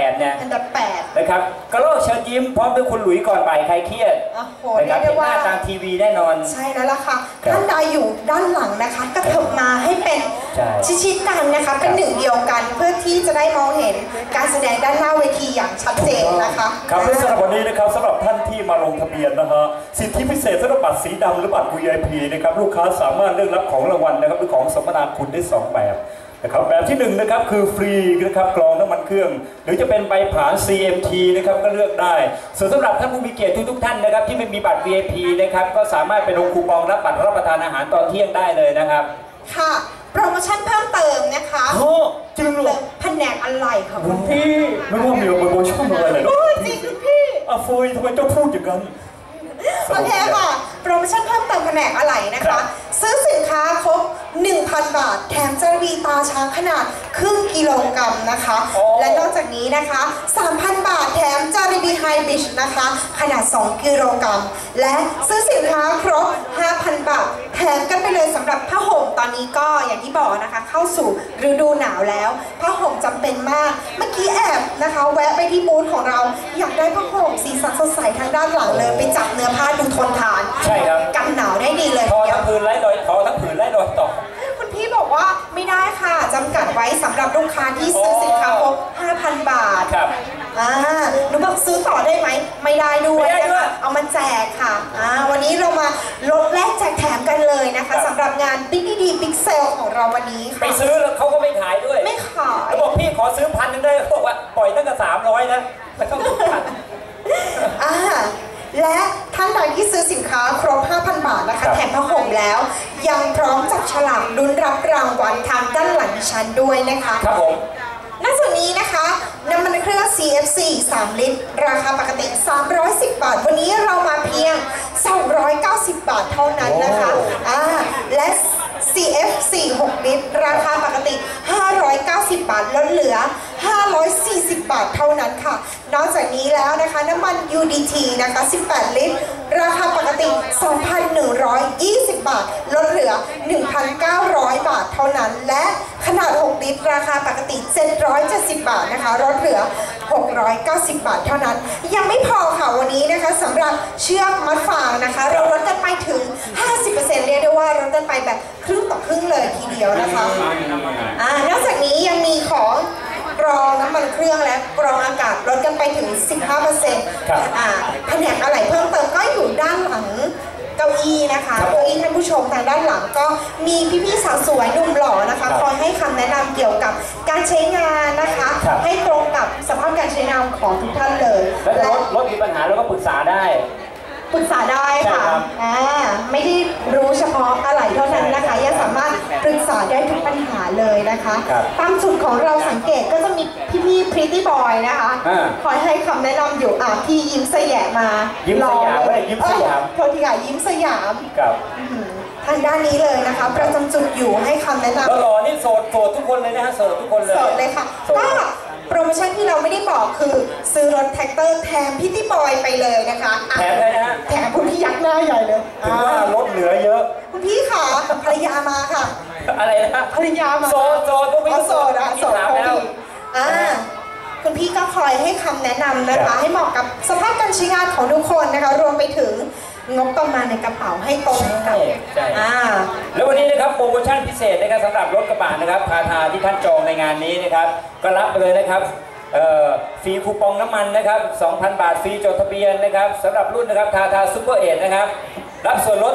8เนี่ยอันดับแปด นะครับกระโลกเชิญยิ้มพร้อมด้วยคุณหลุยก่อนบ่ายใครเครียดโอ้โหนะคเรีรัยบกได้เห็นหว่า น้าทางทีวีแน่นอน ใช่แล้วล่ะค่ะครับท่านใดอยู่ด้านหลังนะคะกระเถิบมาให้เป็นใช่ชิดๆกันนะคะเป็นหนึ่งเดียวกันเพื่อที่จะได้มองเห็นการแสดงด้านหน้าเวทีอย่างชัดเจนนะคะครับและสำหรับวันนี้นะครับสำหรับท่านที่มาลงทะเบียนนะฮะสิทธิพิเศษสำหรับบัตรสีดำหรือบัตร VIP นะครับลูกค้าสามารถเลือกรับของรางวัลนะครับหรือของสมนาคุณได้สองแบบ นะครับแบบที่หนึ่งนะครับคือฟรีนะครับกรองน้ำมันเครื่อง หรือจะเป็นใบผาน CMT นะครับก็เลือกได้ ส่วนสำหรับท่านผู้มีเกียรติทุกๆท่านนะครับที่ไม่มีบัตร VIP นะครับก็สามารถไปลงคูปองรับบัตรรับประทานอาหารตอนเที่ยงได้เลยนะครับค่ะ โปรโมชั่นเพิ่มเติมนะคะโอ้จริงเหรอแผนกอะไรค่ะคุคุณณพี่ไม่ว่ามีโปรโมชั่นอะไรเลยโอ้ยจริงคุณพี่อะเฟยทำไมเจ้าพูดอย่างนั้นโอเคค่ะโปรโมชั่นเพิ่มเติมแผนกอะไรนะครัคะบซื้อสินค้าครบ 1,000 บาท แถมจรีตาช้างขนาดครึ่งกิโลกรัมนะคะ โอ้ และนอกจากนี้นะคะ 3,000 บาทแถมจารีบีไฮบิชนะคะ ขนาด 2 กิโลกรัม และซื้อสินค้าครบ 5,000 บาท แถมกันไปเลยสำหรับผ้าห่มตอนนี้ก็อย่างที่บอกนะคะ เข้าสู่ฤดูหนาวแล้วผ้าห่มจำเป็นมาก เมื่อกี้แอบนะคะ แวะไปที่บูธของเรา อยากได้ผ้าห่มสีสันสดใสทางด้านหลังเลย ไปจับเนื้อผ้าดูทนทานใช่ครับ กันหนาวได้ดีเลยทอทีเดียทั้วงผืนไร้รอยทอทั้งผืนไร้รอยต่อคุณพี่บอก ว่าไม่ได้ค่ะจำกัดไว้สำหรับลูกค้าที่ซื้อสินค้าครบ5,000 บาทครับ อ่าหนูบอกซื้อต่อได้ไหม ไม่ได้ด้วยไม่ได้นะด้วยคะเอามาแจกค่ะอ่าวันนี้เรามาลดแลกแจกแถมกันเลยนะคะสำหรับงาน Big D Big Sale ของเราวันนี้ไปค่ะ ซื้อแล้วเขาก็ไม่ขายด้วยไม่ขาย แล้วบอกพี่ขอซื้อพันหนึงได้เขาบอกว่าปล่อยตั้งแต่สามร้อยนะแล้วก็ถูกพันอ่าและท่านใดที่ซื้อสินค้าครบ 5,000 บาทนะครัคะบแถมผ้าห่มแล้วยังพร้อมจับ ฉลากลุ้นรับรางวัลทางด้านหลังดิฉันด้วยนะคะครับผมณส่วนนี้นะคะน้ำมันเครื่อง CFC 3 ลิตร ราคาปกติ 310 บาท วันนี้เรามาเพียง 290 บาทเท่านั้นนะคะโอ้อ่าและ CFC 6ลิตร ราคาปกติ 590 บาทลดเหลือ 540 บาทเท่านั้นค่ะ นอกจากนี้แล้วนะคะน้ำมัน UDT นะคะ 18 ลิตร ราคาปกติ 2,120 บาท ลดเหลือ 1,900 บาทเท่านั้น และขนาด 6 ลิตร ราคาปกติ 770 บาทนะคะ ลดเหลือ 690 บาทเท่านั้น ยังไม่พอค่ะวันนี้นะคะสำหรับเชือกมัดฟางนะคะ เราลดกันไปถึง 50%เรียกได้ว่าลดกันไปแบบครึ่งต่อครึ่งเลยทีเดียวนะคะอ่านอกจากนี้ยังมีของ กรองน้ำมันเครื่องและกรองอากาศลดกันไปถึง15%ครับอ่าแผนกอะไรเพิ่มเติมก็อยู่ด้านหลังเก้าอี้นะคะครับเก้าอี้ท่านผู้ชมทางด้านหลังก็มีพี่ๆสาวสวยหนุ่มหล่อนะคะครับคอยให้คำแนะนำเกี่ยวกับการใช้งานนะคะ ครับ ให้ตรงกับสภาพการใช้งานของทุกท่านเลย แล้วถ้ารถรถมีปัญหาเราก็ปรึกษาได้ ปรึกษาได้ค่ะใช่ครับอ่าไม่ได้รู้เฉพาะอะไรเท่านั้นนะคะยังสามารถปรึกษาได้ทุกปัญหาเลยนะคะครับตามจุดของเราสังเกตก็จะมีพี่ๆพริตตี้บอยนะคะอ่าคอยให้คำแนะนำอยู่อะพี่ยิ้มสยามมายิ้มสยามรอเว้ยยิ้มสยามเออโทษทีค่ะยิ้มสยามกับอื้อหือ ทางด้านนี้เลยนะคะ ประจำจุดอยู่ให้คำแนะนำแล้วหล่อนี่โสดโสดทุกคนเลยนะฮะโสดทุกคนเลยสดเลยค่ะโสด ก็โปรโมชั่นที่เราไม่ได้บอกคือซื้อรถแท็กเตอร์แถมพิตตี้บอยไปเลยนะคะอะแถมเลยนะฮะแถมคุณพี่ยักษ์หน้าใหญ่เลยถึงว่าอ่าลดเหลือเยอะ คุณพี่ค่ะภรรยามาค่ะ อะไรนะ ภรรยามาโสดโสดพวกพี่อ๋อโสดอะพี่โสดถามพอแล้วดีอ่าคุณพี่ก็คอยให้คำแนะนำนะครัคะ บ ให้เหมาะกับสภาพการใช้งานของทุกคนนะคะ รวมไปถึง งบประมาณในกระเป๋าให้ตรงกับใช่ใช่อ่า แล้ววันนี้นะครับโปรโมชั่นพิเศษนะครับสำหรับรถกระบะนะครับทาทาที่ท่านจองในงานนี้นะครับ ก็รับไปเลยนะครับเอ่อฟรีคูปองน้ำมันนะครับ 2,000 บาทฟรีจดทะเบียนนะครับสำหรับรุ่นนะครับทาทาซูเปอร์เอนะครับ รับส่วนลด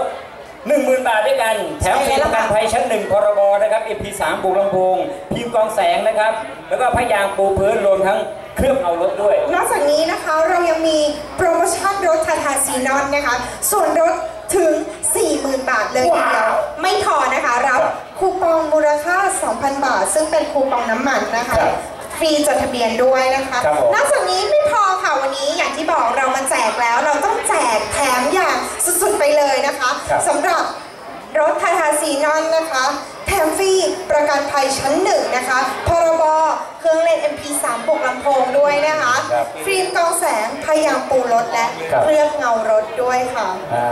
10,000 บาทด้วยกัน แถมฟรีประกันภัยชั้น 1 พรบนะครับ MP3 บุกลำโพงพิมพ์กรองแสงนะครับ แล้วก็พยางปูพื้นรวมทั้ง เครื่องเอารถด้วย นอกจากนี้นะคะเรายังมีโปรโมชั่นรถทาทาซีนอนนะคะ ส่วนลดถึง 40,000 บาทเลยทีเดียว ไม่พอนะคะ รับคูปองมูลค่า 2,000 บาท ซึ่งเป็นคูปองน้ำมันนะคะครับฟรีจดทะเบียนด้วยนะคะครับผมนอกจากนี้ไม่พอค่ะวันนี้อย่างที่บอกเรามาแจกแล้ว เราต้องแจกแถมอย่างสุดๆไปเลยนะคะครับสำหรับ รถทาทาซีนอนนะคะแถมฟรีประกันภัยชั้นหนึ่งนะคะ พรบ เครื่องเล่น MP3 ปลุกลำโพงด้วยนะคะ ครับฟิล์มกรองแสงพยางปูรถและครับ เคลือบเงารถด้วยค่ะ อ่า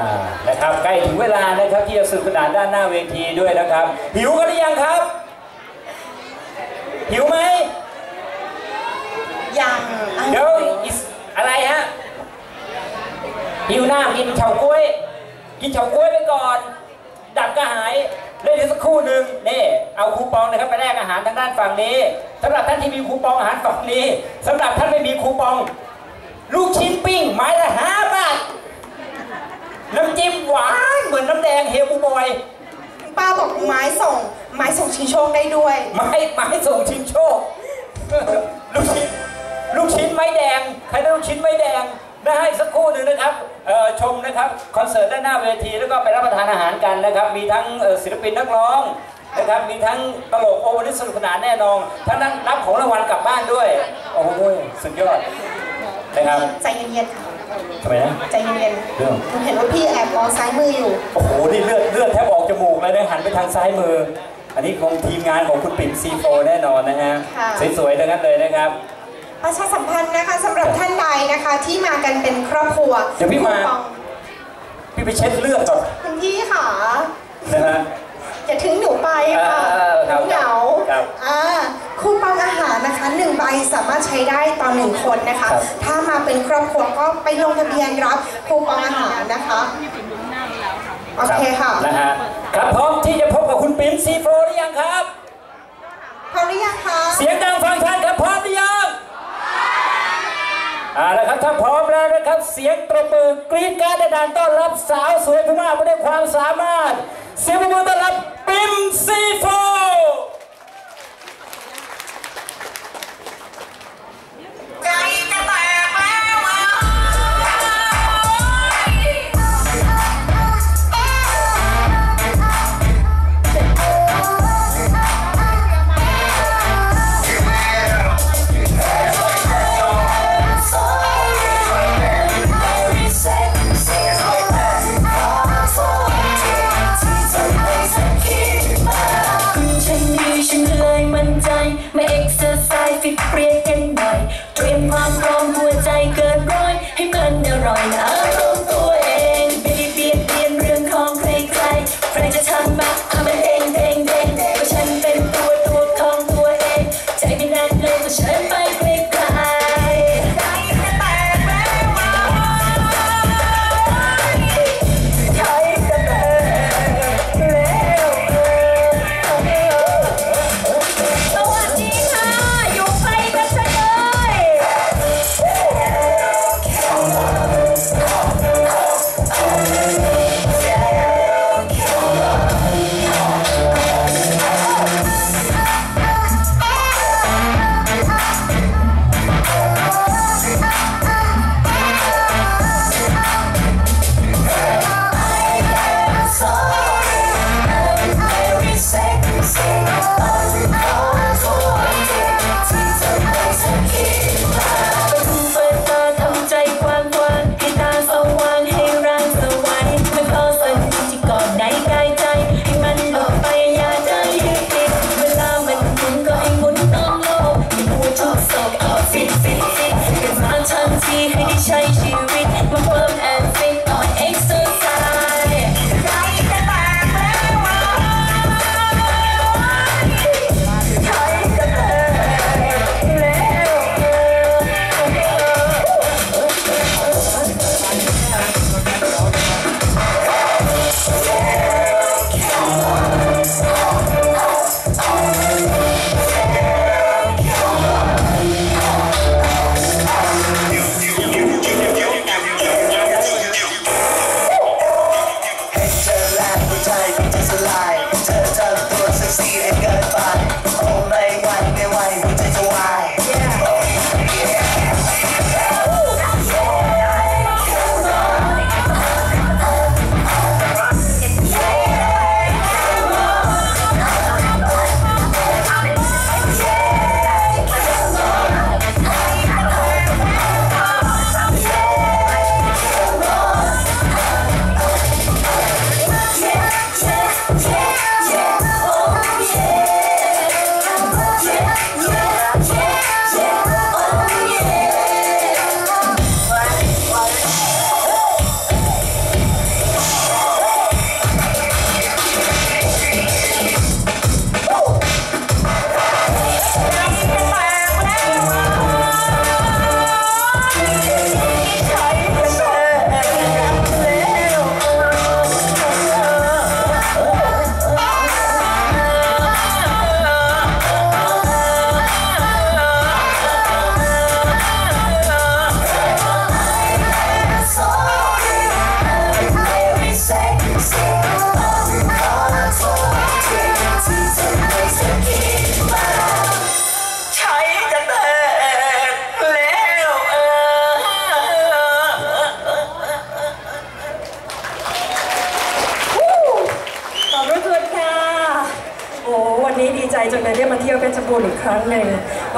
นะครับใกล้ถึงเวลานะครับที่จะสนุกสนานด้านหน้าเวทีด้วยนะครับ หิวกันหรือยังครับ หิวไหมยังอะเดี๋ยวอิสอะไรฮะหิวหน้ากินเฉาก๊วย กินเฉาก๊วยไปก่อน ดับกระหายเล่นอีกสักครู่หนึ่งนี่เอาคูปองนะครับไปแลกอาหารทางด้านฝั่งนี้สำหรับท่านที่มีคูปองอาหารฝั่งนี้สำหรับท่านไม่มีคูปอง ลูกชิ้นปิ้งไม้ละห้าบาทน้ำจิ้มหวานเหมือนน้ำแดงเฮลบูบอยป้าบอกไม้ส่ง ไม้ส่งชิงโชคได้ด้วย ไม้ไม้ส่งชิงโชค ลูกชิ้นลูกชิ้นไม้แดงใครได้ลูกชิ้นไม้แดง นะให้สักครู่หนึ่งนะครับเอ่อชมนะครับคอนเสิร์ตด้านหน้าเวทีแล้วก็ไปรับประทานอาหารกันนะครับ มีทั้งเอ่อศิลปินนักร้องนะครับ มีทั้งตลกโอวันนี้สนุกสนานแน่นอนทั้งนั้นรับของรางวัลกลับบ้านด้วย โอ้โหสุดยอดนะครับใจเย็นๆค่ะทำไมนะใจเย็นเรื่องๆหนูเห็นว่าพี่แอบมองซ้ายมืออยู่ โอ้โห นี่เลือดเลือดแทบออกจมูกเลยนะหันไปทางซ้ายมือ อันนี้ของทีมงานของคุณปิ่นซีโฟแน่นอนนะฮะค่ะสวยๆทั้งนั้นเลยนะครับ ประชาสัมพันธ์นะคะสำหรับท่านใดนะคะที่มากันเป็นครอบครัวเดี๋ยวพี่มาคูปองพี่ไปเช็ดเลือดก่อนคุณพี่ค่ะนะฮะ อย่าทิ้งหนูไปค่ะเออครับเหงาครับอ่าคูปองอาหารนะคะหนึ่งใบสามารถใช้ได้ต่อหนึ่งคนนะคะ ครับ ถ้ามาเป็นครอบครัวก็ไปลงทะเบียนรับคูปองอาหารนะคะโอเคค่ะนะฮะครับพร้อมที่จะพบกับคุณปิ่นซีโฟหรือยังครับ พร้อมหรือยังคะ เสียงดังฟังชัดครับพร้อมหรือยัง เอาละครับถ้าพร้อมแล้วนะครับ เสียงตบมือกรี๊ดกรารดานต้อนรับสาวสวยผู้มากไปด้วยความสามารถ เสียงประมือต้อนรับปิ่นซีโฟใจ ทีใ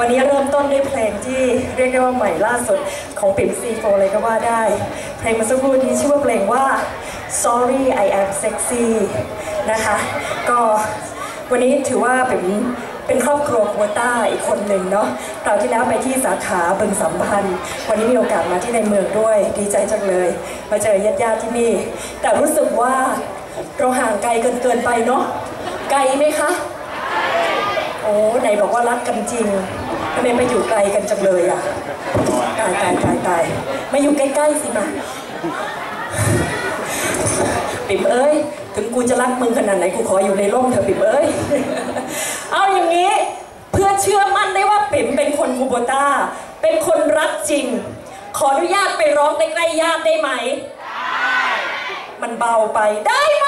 วันนี้เริ่มต้นด้วยเพลงที่เรียกได้ว่าใหม่ล่าสุดของปิ่มซีโฟเลยก็ว่าได้ เพลงมาสักพูดนี้ชื่อว่าเพลงว่า Sorry I am sexy นะคะ ก็วันนี้ถือว่าปิ่มเป็นครอบครัวกัวต้าอีกคนหนึ่งเนาะคราวที่แล้วไปที่สาขาบึงสัมพันธ์ วันนี้มีโอกาสมาที่ในเมืองด้วย ดีใจจังเลย มาเจอญาติญาติที่นี่ แต่รู้สึกว่าเราห่างไกลเกินเกินไปเนาะ ไกลไหมคะ โอ้ไหนบอกว่ารักกันจริง เมย์ไปอยู่ไกลกันจังเลยอะตายตายตายตายมาอยู่ใกล้ๆสิมาปิ่มเอ้ย ถึงกูจะรักมึงขนาดไหนกูขออยู่ในร่มเธอปิ่มเอ้ย เอาอย่างนี้เพื่อเชื่อมั่นได้ว่าปิ่มเป็นคนกูโบต้า เป็นคนรักจริง ขออนุญาตไปร้องใกล้ๆญาติได้ไหมได้มันเบาไปได้ไหม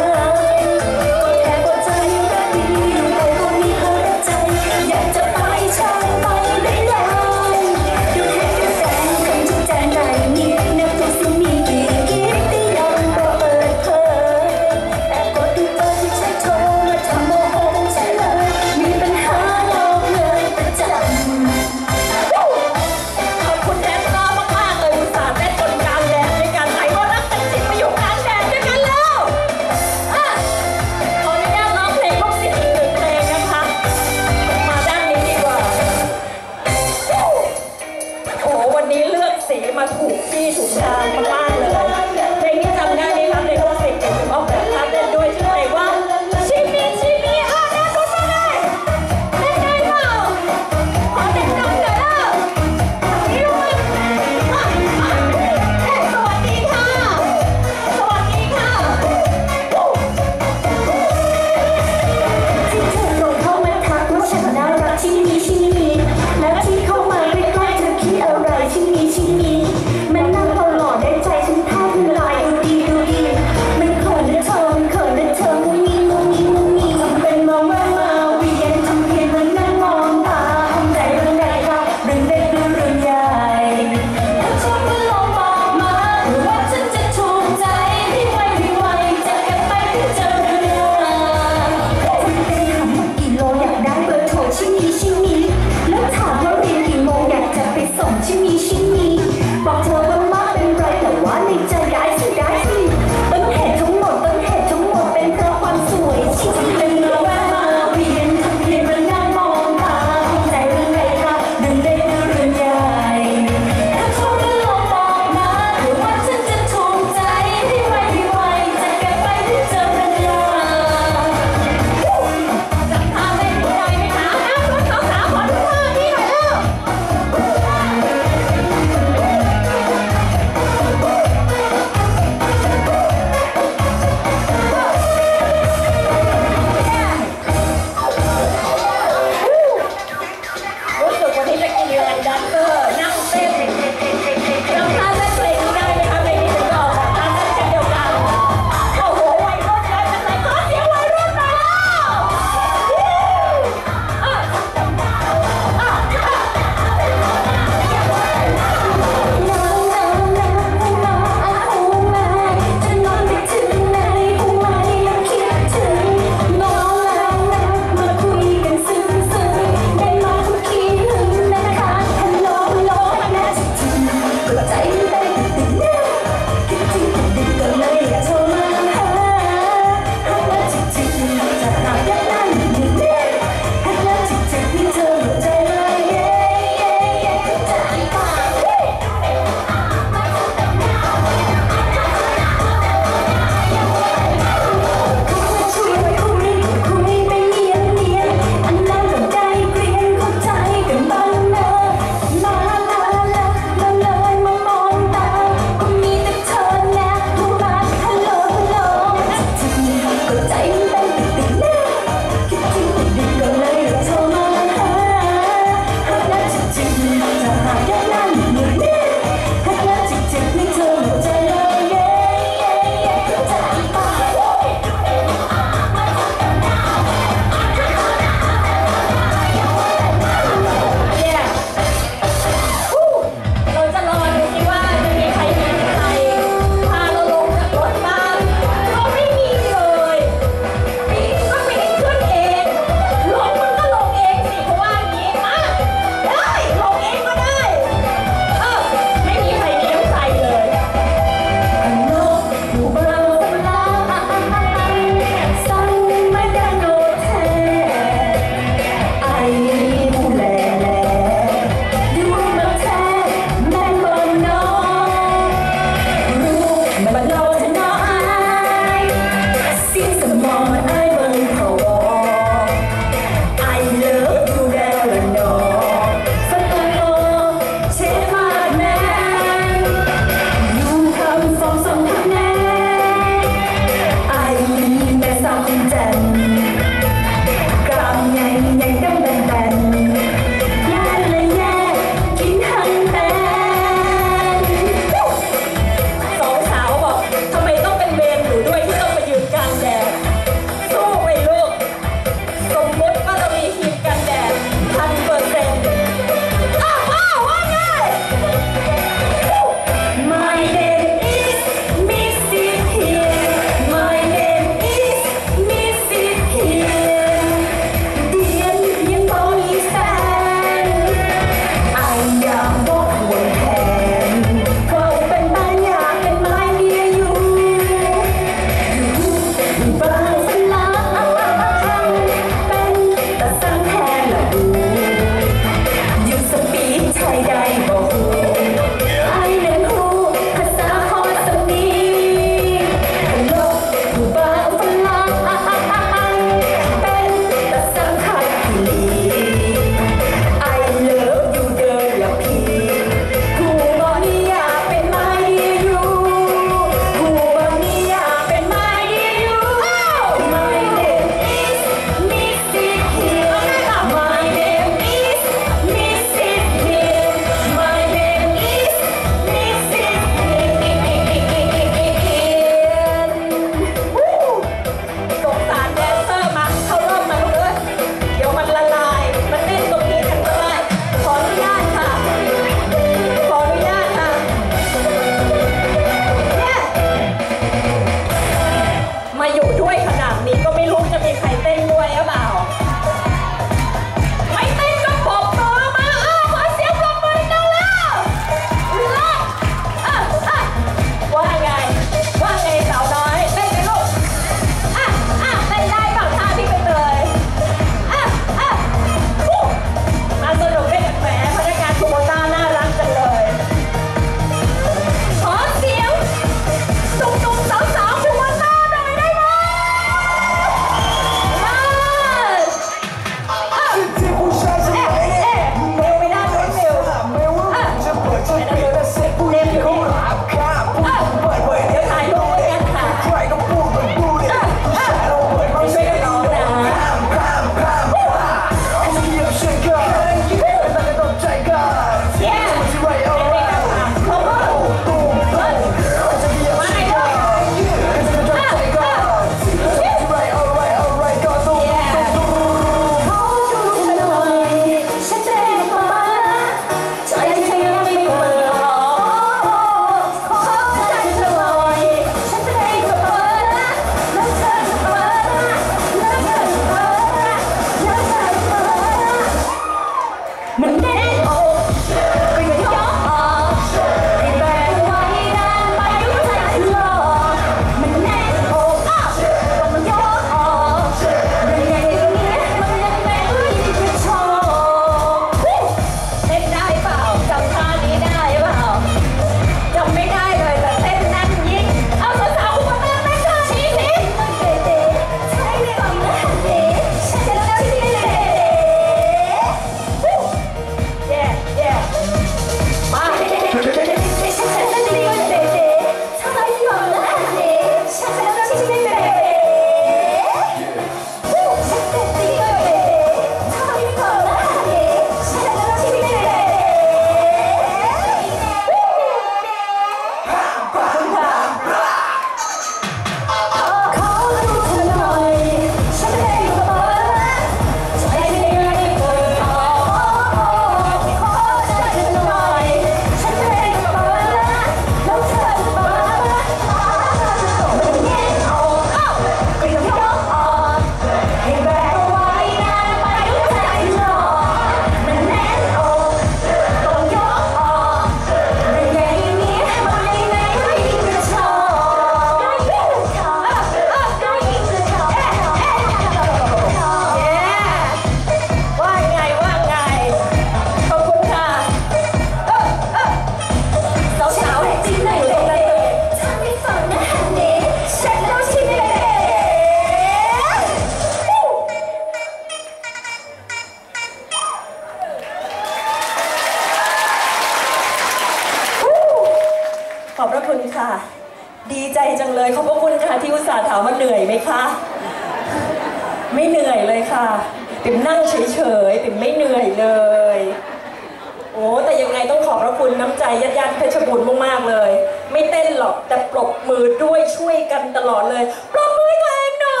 กันตลอดเลยปรบมือให้ตัวเองหน่อ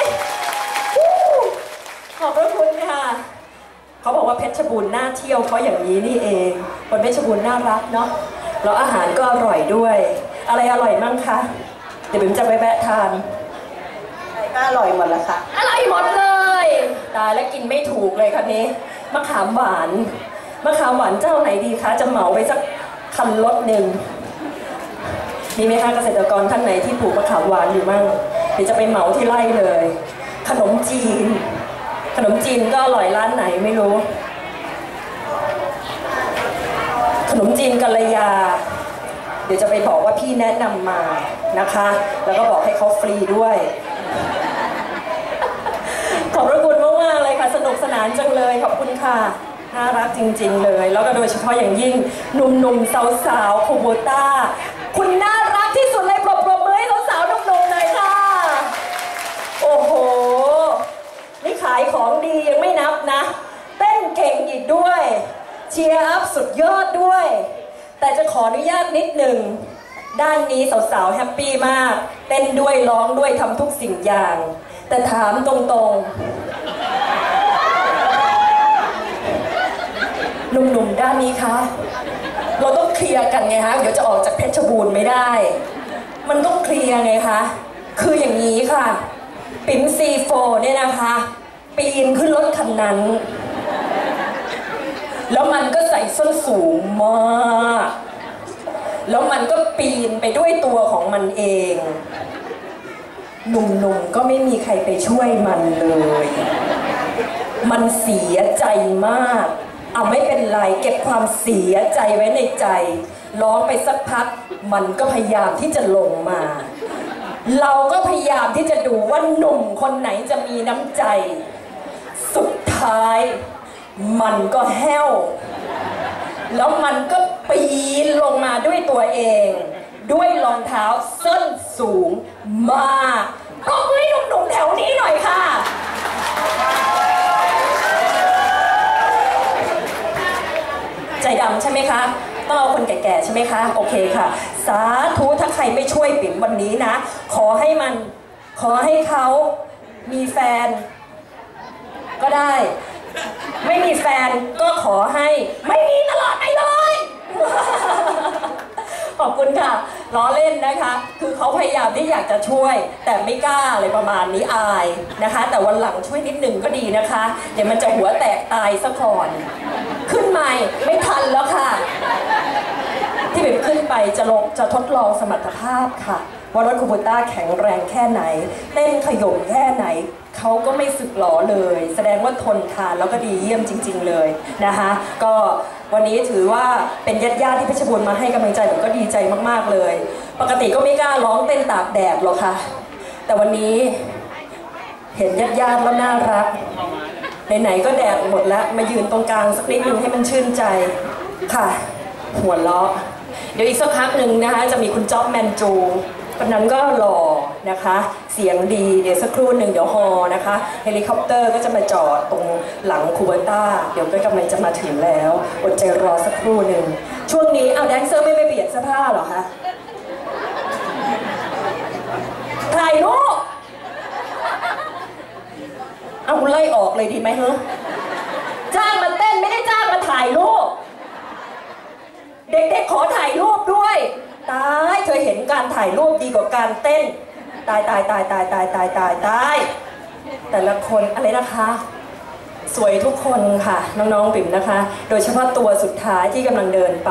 ยวู้ขอบพระคุณค่ะ เขาบอกว่าเพชรบูรณ์น่าเที่ยวเพราะอย่างนี้นี่เอง คนเพชรบูรณ์น่ารักเนาะแล้วอาหารก็อร่อยด้วย อะไรอร่อยมั่งคะเดี๋ยวบิมจะไปแวะทานก็อร่อยหมดแล้วค่ะอร่อยหมดเลยตายแล้วกินไม่ถูกเลยคันนี้มะขามหวานมะขามหวานเจ้าไหนดีคะจะเหมาไปสักคันรถหนึ่ง มีไหมคะเกษตรกรท่านไหนที่ปลูกมะขามหวานอยู่มั่งเดี๋ยวจะไปเหมาที่ไร่เลย ขนมจีน ขนมจีนก็อร่อยร้านไหนไม่รู้ ขนมจีนกัลยา เดี๋ยวจะไปบอกว่าพี่แนะนำมานะคะ แล้วก็บอกให้เขาฟรีด้วย ขอบพระคุณมากๆเลยค่ะ สนุกสนานจังเลยขอบคุณค่ะน่ารักจริง ๆ เลย แล้วก็โดยเฉพาะอย่างยิ่งหนุ่มๆสาวๆโคโบต้า คุณน่ารักที่สุดเลยปรบปรบมือให้สาวๆหนุ่มๆหน่อยค่ะ โอ้โห นี่ขายของดียังไม่นับนะ เต้นเก่งอีกด้วย เชียร์อัพสุดยอดด้วย แต่จะขออนุญาตนิดหนึ่ง ด้านนี้สาวๆแฮปปี้มาก เต้นด้วยร้องด้วยทำทุกสิ่งอย่าง แต่ถามตรงๆหนุ่มๆด้านนี้คะ เคลียร์กันไงฮะเดี๋ยวจะออกจากเพชรบูรณ์ไม่ได้ มันต้องเคลียร์ไงคะคืออย่างนี้ค่ะ ปิ๋มซีโฟเนี่ยนะคะปีนขึ้นรถคันนั้น แล้วมันก็ใส่ส้นสูงมาก แล้วมันก็ปีนไปด้วยตัวของมันเอง หนุ่มๆก็ไม่มีใครไปช่วยมันเลย มันเสียใจมาก เอาไม่เป็นไรเก็บความเสียใจไว้ในใจ ร้องไปสักพัก มันก็พยายามที่จะลงมา เราก็พยายามที่จะดูว่าหนุ่มคนไหนจะมีน้ำใจ สุดท้าย มันก็แห้ว แล้วมันก็ปีนลงมาด้วยตัวเอง ด้วยรองเท้าส้นสูงมากปรบมือให้หนุ่มๆแถวนี้หน่อยค่ะ ใจดำใช่ไหมคะต้องเอาคนแก่ๆใช่ไหมคะโอเคค่ะ สาธุถ้าใครไม่ช่วยปิ่มวันนี้นะ ขอให้มันขอให้เขามีแฟน ก็ได้ ไม่มีแฟนก็ขอให้ ไม่มีตลอดไปเลยขอบคุณค่ะล้อเล่นนะคะ คือเขาพยายามที่อยากจะช่วย แต่ไม่กล้าอะไรประมาณนี้อายนะคะ แต่วันหลังช่วยนิดนึงก็ดีนะคะ เดี๋ยวมันจะหัวแตกตายซะก่อน ใหม่ไม่ทันแล้วค่ะ ที่เป็นขึ้นไปจะลงจะทดลองสมรรถภาพค่ะ ว่ารถคูบูต้าแข็งแรงแค่ไหน เต้นขยมแค่ไหน เขาก็ไม่สึกหรอเลย แสดงว่าทนทานแล้วก็ดีเยี่ยมจริง ๆ เลยนะคะ ก็วันนี้ถือว่าเป็นญาติญาติที่เพชรบูรณ์มาให้กำลังใจผมก็ดีใจมากๆเลย ปกติก็ไม่กล้าร้องเต้นตากแดดหรอกค่ะ แต่วันนี้เห็นญาติญาติแล้วน่ารัก ไหนๆก็แดดหมดแล้ว มายืนตรงกลางสักนิดนึงให้มันชื่นใจค่ะ หัวเราะ เดี๋ยวอีกสักพักหนึ่งนะคะ จะมีคุณจ๊อบแมนจูคนนั้นก็หล่อนะคะ เสียงดีเดี๋ยวสักครู่หนึ่งเดี๋ยวฮอนะคะ เฮลิคอปเตอร์ก็จะมาจอดตรงหลังคูเบต้า เดี๋ยวก็กำลังจะมาถึงแล้วอดใจรอสักครู่หนึ่ง ช่วงนี้เอาแดนเซอร์ไม่ไปเปลี่ยนเสื้อผ้าหรอคะถ่ายรูป เอาคุณไล่ออกเลยดีไหมฮะจ้างมาเต้นไม่ได้จ้างมาถ่ายรูป เด็กๆขอถ่ายรูปด้วย ตายเคยเห็นการถ่ายรูปดีกว่าการเต้น ตายตายตายตายตายตายตายตาย แต่ละคนอะไรนะคะ สวยทุกคนค่ะ น้องๆปิ่มนะคะ โดยเฉพาะตัวสุดท้ายที่กำลังเดินไป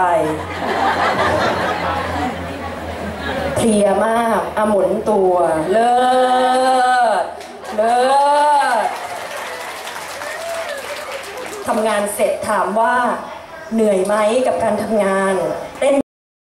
เพลียมากอหมุนตัว เลิศ เลิศ ทำงานเสร็จถามว่าเหนื่อยไหมกับการทำงานเต้น